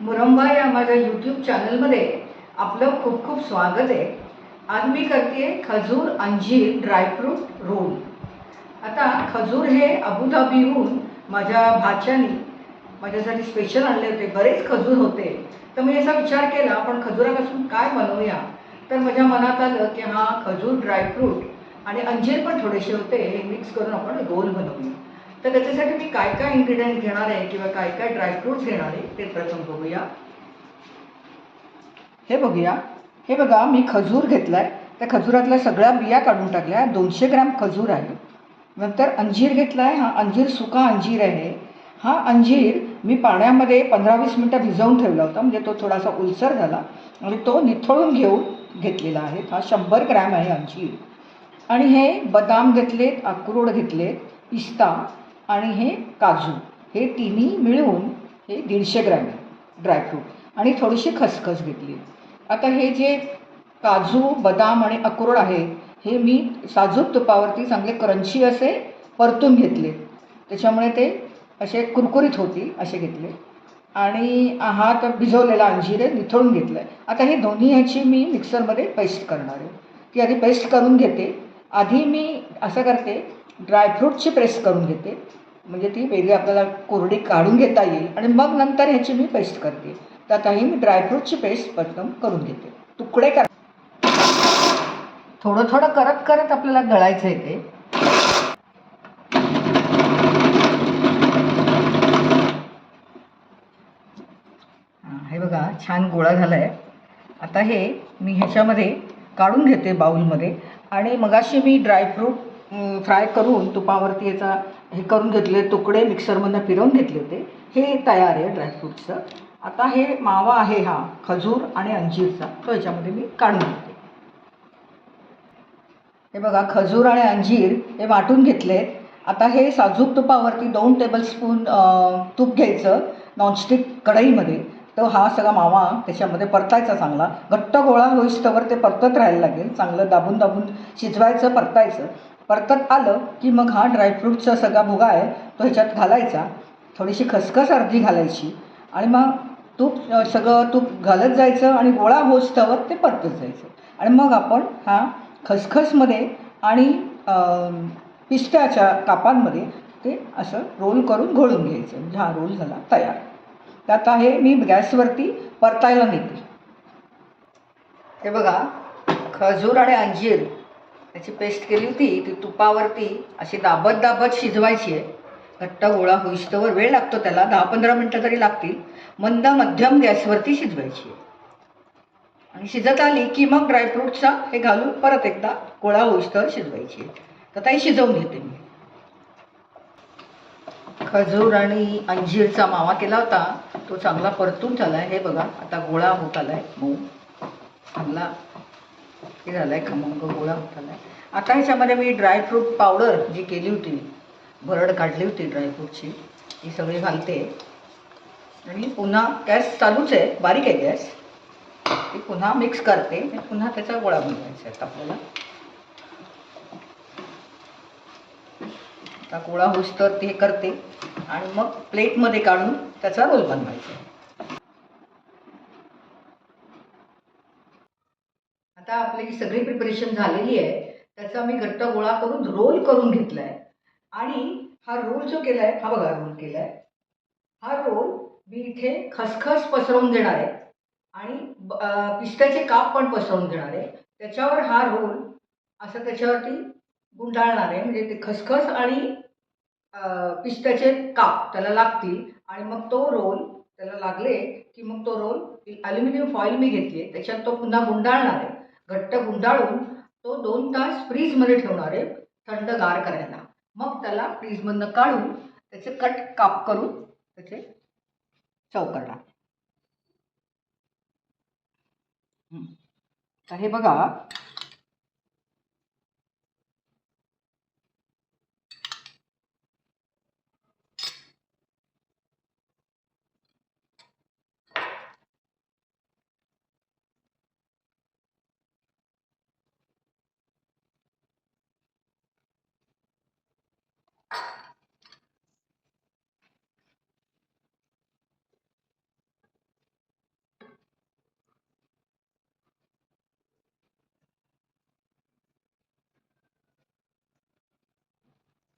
मुरंबा या माझ्या यूट्यूब चॅनलमध्ये आपलं खूप खूप स्वागत आहे. आज मी करते खजूर अंजीर ड्रायफ्रूट रोल. आता खजूर हे अबुधाबीहून माझ्या भाच्यानी माझ्यासाठी स्पेशल आणले होते. बरेच खजूर होते. तर मी असा विचार केला आपण खजुरापासून काय बनवूया? तर माझ्या मनात आलं की हा खजूर ड्रायफ्रूट आणि अंजीर पण थोडेसे होते. हे मिक्स करून आपण रोल बनवूया. तर त्याच्यासाठी मी काय काय इन्ग्रेडियंट घेणार आहे किंवा काय काय ड्रायफ्रुट्स घेणार आहे ते प्रथम बघूया. हे बघूया. हे बघा मी खजूर घेतला आहे त्या खजुरातल्या सगळ्या बिया काढून टाकल्या. दोनशे ग्रॅम खजूर आहे. नंतर अंजीर घेतला आहे हा अंजीर सुका अंजीर आहे. हा अंजीर मी पाण्यामध्ये पंधरा वीस मिनटं भिजवून ठेवला होता. म्हणजे तो थोडासा उलसर झाला. आणि तो निथळून घेऊन घेतलेला आहे. हा शंभर ग्रॅम आहे अंजीर. आणि हे बदाम घेतलेत अक्रोड घेतलेत पिस्ता आणि हे काजू हे तिन्ही मिळून हे दीडशे ग्रॅम ड्रायफ्रूट आणि थोडीशी खसखस घेतली आता हे जे काजू बदाम आणि अक्रोड आहे हे मी साजूक तुपावरती चांगले क्रंची असे परतून घेतले. त्याच्यामुळे ते असे कुरकुरीत होतील असे घेतले. आणि हा तर भिजवलेला अंजीर आहे निथळून घेतलं आहे आता हे दोन्ही ह्याची मी मिक्सरमध्ये पेस्ट करणार आहे. ती आधी पेस्ट करून घेते. आधी मी असं करते ड्रायफ्रूटची प्रेस करून घेते. म्हणजे ती वेगळी आपल्याला कोरडी काढून घेता येईल आणि मग नंतर ह्याची मी पेस्ट करते. तर मी ड्रायफ्रूटची पेस्ट प्रथम करून घेते. तुकडे कर थोडं थोडं करत करत आपल्याला दळायचं आहे ते. हे बघा छान गोळा झाला आहे आता हे मी ह्याच्यामध्ये काढून घेते बाऊलमध्ये आणि मगाशी मी ड्रायफ्रूट फ्राय करून तुपावरती याचा हे करून घेतले तुकडे मिक्सरमधनं फिरवून घेतले होते. हे तयार आहे ड्रायफ्रूटचं आता हे मावा आहे हा खजूर आणि अंजीरचा. तो याच्यामध्ये मी काढून घेते. हे बघा खजूर आणि अंजीर हे वाटून घेतले. आता हे साजूक तुपावरती दोन टेबलस्पून तूप घ्यायचं नॉनस्टिक कढईमध्ये. तर हा सगळा मावा त्याच्यामध्ये परतायचा चांगला. घट्ट गोळा होईस्तवर ते परतत राहायला लागेल. चांगलं दाबून दाबून शिजवायचं परतायचं. परतत आलं की मग हा ड्रायफ्रूटचा सगळा भुगा आहे तो ह्याच्यात घालायचा. थोडीशी खसखस अर्धी घालायची आणि मग तूप सगळं तूप घालत जायचं आणि गोळा होस्तवर ते परतत जायचं. आणि मग आपण हा खसखसमध्ये आणि पिस्त्याच्या कापांमध्ये ते असं रोल करून घोळून घ्यायचं. म्हणजे हा रोल झाला तयार. तर आता हे मी गॅसवरती परतायला नेते. हे बघा खजूर आणि अंजीर. त्याची पेस्ट केली होती ती तुपावरती अशी दाबत दाबत शिजवायची आहे. घट्ट गोळा होईस्तवर वेळ लागतो त्याला दहा पंधरा मिनटं तरी लागतील. मंद मध्यम गॅसवरती शिजवायची आहे. आणि शिजत आली की मग ड्रायफ्रूटचा हे घालून परत एकदा गोळा होईस्तवर शिजवायची आहे. तर ताई शिजवून घेते मी. खजूर आणि अंजीरचा मावा केला होता तो चांगला परतून झाला आहे हे बघा आता गोळा होत आला आहे मऊ. चांगला हे झालं आहे खमंग गोळा होत आला आहे आता ह्याच्यामध्ये मी ड्रायफ्रूट पावडर जी केली होती भरड काढली होती ड्रायफ्रूटची ती सगळी घालते. आणि पुन्हा गॅस चालूच आहे बारीक आहे गॅस. ती पुन्हा मिक्स करते आणि पुन्हा त्याचा गोळा बनवायचा आहे आपल्याला. आता गोळा होस तर ते करते. आणि मग प्लेटमध्ये काढून त्याचा रोल बनवायचा आहे आपली ही सगळी प्रिपरेशन झालेली आहे. त्याचा मी घट्ट गोळा करून रोल करून घेतला आहे आणि हा रोल जो केला आहे हा बघा रोल केला आहे हा रोल मी इथे खसखस पसरवून घेणार आहे. आणि पिस्त्याचे काप पण पसरवून देणार आहे. त्याच्यावर हा रोल असं त्याच्यावरती गुंडाळणार आहे. म्हणजे ते खसखस आणि पिस्त्याचे काप त्याला लागतील. आणि मग तो रोल त्याला लागले की मग तो रोल ॲल्युमिनियम फॉईल मी घेतली आहे. त्याच्यात तो पुन्हा गुंडाळणार आहे. घट्ट गुंडाळून तो दोन तास फ्रीजमध्ये ठेवणार आहे थंडगार करायला. मग त्याला फ्रीजमधनं काढून त्याचे कट काप करून त्याचे चव करणार. तर हे बघा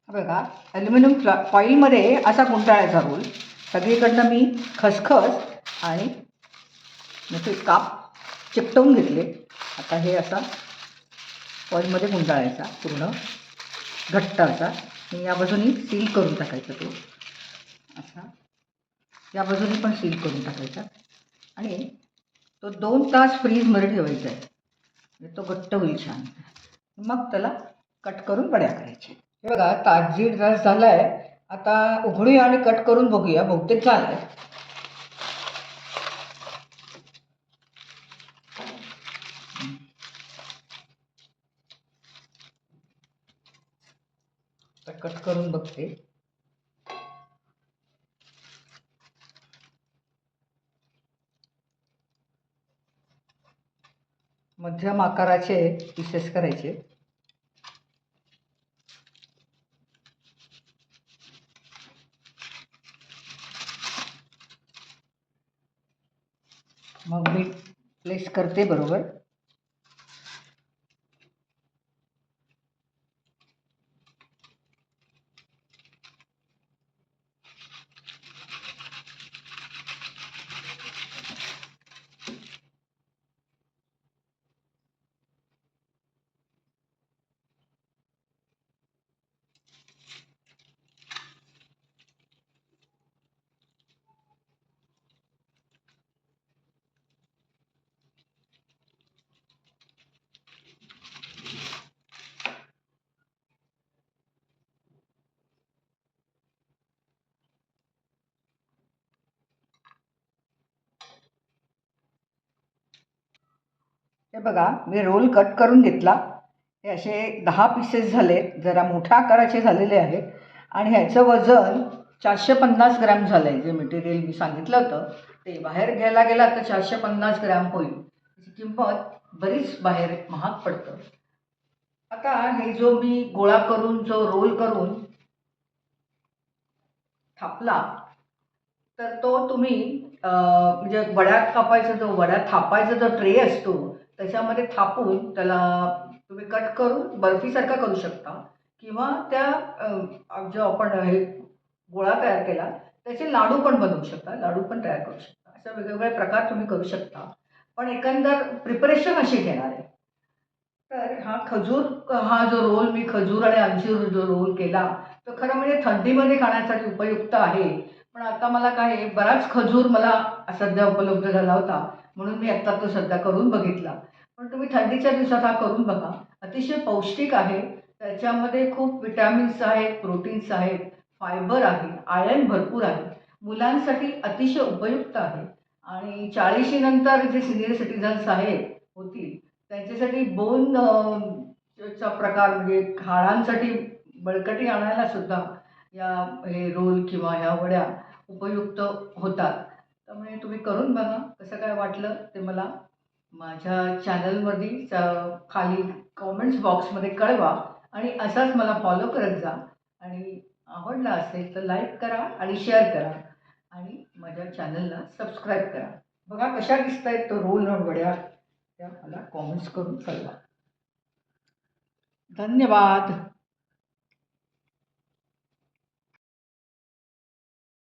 बघा ॲल्युमिनियम फ्ला फॉईलमध्ये असा गुंटाळायचा रोल सगळीकडनं मी खसखस आणि याचे काप चिपटवून घेतले. आता हे असा फॉईलमध्ये गुंडाळायचा पूर्ण घट्ट असा. आणि या बाजूनी सील करून टाकायचा तो. असा. या बाजूनी पण सील करून टाकायचा. आणि तो दोन तास फ्रीजमध्ये ठेवायचा आहे. म्हणजे तो घट्ट होईल छान. मग त्याला कट करून बड्या करायच्या. हे बघा ताजी रस झाला आहे आता उघडूया आणि कट करून बघूया बहुतेक झालं आहे कट करून बघते. मध्यम आकाराचे पीसेस करायचे. मग मी प्लेस करते बरोबर. हे बघा मी रोल कट करून घेतला. हे असे दहा पीसेस झाले जरा मोठ्या आकाराचे झालेले आहेत. आणि ह्याचं वजन चारशे पन्नास ग्रॅम झालं आहे जे मटेरियल मी सांगितलं होतं ते बाहेर घ्यायला गेला तर चारशे पन्नास ग्रॅम होईल. त्याची किंमत बरीच बाहेर महाग पडतं. आता हे जो मी गोळा करून जो रोल करून थापला तर तो तुम्ही म्हणजे वड्या कापायचा जो वड्या थापायचा जो ट्रे असतो त्याच्यामध्ये थापून त्याला तुम्ही कट करून बर्फीसारखा करू शकता. किंवा त्या जो आपण हे गोळा तयार केला त्याचे लाडू पण बनवू शकता लाडू पण तयार करू शकता. अशा वेगवेगळे प्रकार तुम्ही करू शकता. पण एकंदर प्रिपरेशन अशी घेणार आहे. तर हा खजूर हा जो रोल मी खजूर आणि अंजीर जो रोल केला तो खरं म्हणजे थंडीमध्ये खाण्यासाठी उपयुक्त आहे. पण आता मला काय बराच खजूर मला सध्या उपलब्ध झाला होता. म्हणून मी आत्ता तो सध्या करून बघितला. पण तुम्ही थंडीच्या दिवसात हा करून बघा. अतिशय पौष्टिक आहे. त्याच्यामध्ये खूप विटॅमिन्स आहेत प्रोटीन्स आहेत फायबर आहे आयर्न भरपूर आहे. मुलांसाठी अतिशय उपयुक्त आहे. आणि चाळीशीनंतर जे सिनियर सिटीजन्स आहेत होतील त्यांच्यासाठी बोन चा प्रकार म्हणजे हाडांसाठी बळकटी आणायला सुद्धा या हे रोल किंवा ह्या वड्या उपयुक्त होतात. त्यामुळे तुम्ही करून बघा कसं काय वाटलं ते मला माझ्या चॅनलमध्ये खाली कॉमेंट्स बॉक्समध्ये कळवा आणि असाच मला फॉलो करत जा. आणि आवडला असेल तर लाईक करा आणि शेअर करा. आणि माझ्या चॅनलला सबस्क्राईब करा. बघा कशा दिसत आहेत तो रोल आणि वड्या त्या मला कॉमेंट्स करून कळवा. धन्यवाद.